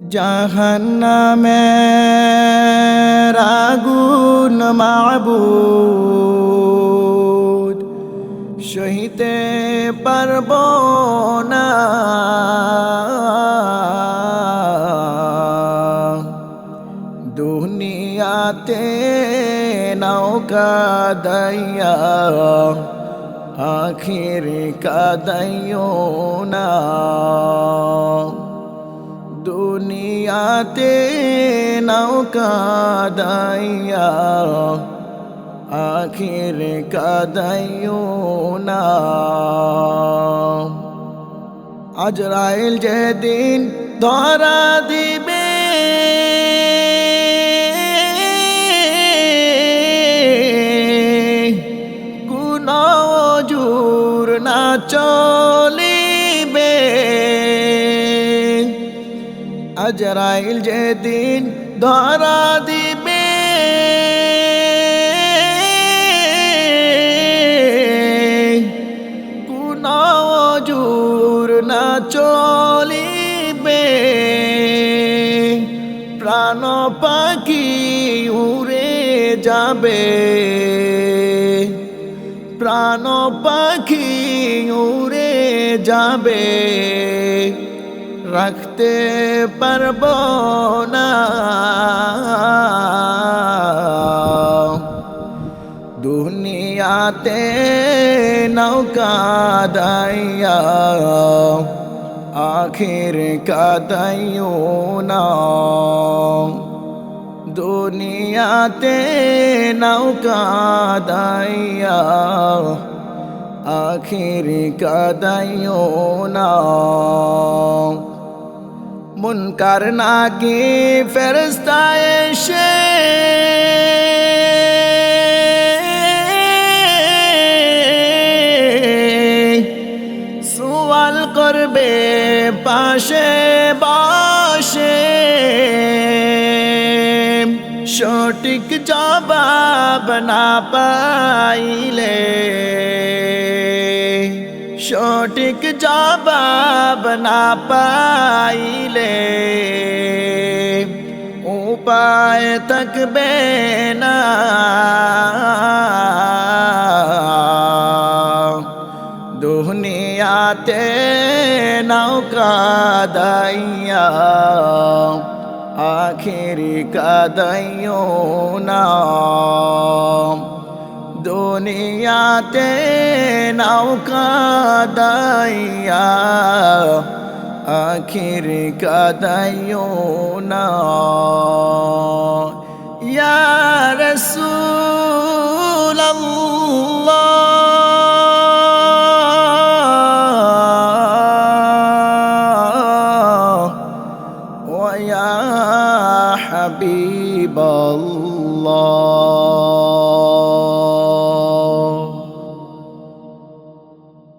জাহান্নামের আগুন মাবুদ। সহিতে পারব না। দুনিয়াতে নৌকা দয়া আখির কাদাইও না। দুনিয়াতে নৌকা দয়া আখির কাদাইও না। আজরাইল যেদিন ধরা দিবে কোন জুর না আজরাইল যেদিন ধরা দিবে। কোন জুর না চলিবে। প্রাণ পাখি উড়ে যাবে। প্রাণ পাখি উড়ে যাবে। রাখতে পারব না। দুনিয়াতে নৌকা দাইয়া, আখির কাদাইও না। দুনিয়াতে নৌকা দাইয়া, আখির কাদাইও না। মুনকার নাকি ফেরস্তা এসে সুয়াল করবে পাশে বসে। সঠিক জবাব না পাইলে সঠিক জবাব না পাইলে উপায় থাকবে না। দুনিয়াতে নৌকা দাইয়া আখিরি কাদাইও না। দুনিয়াতে নৌকা দাইয়া আখির কাদাইও না। ইয়া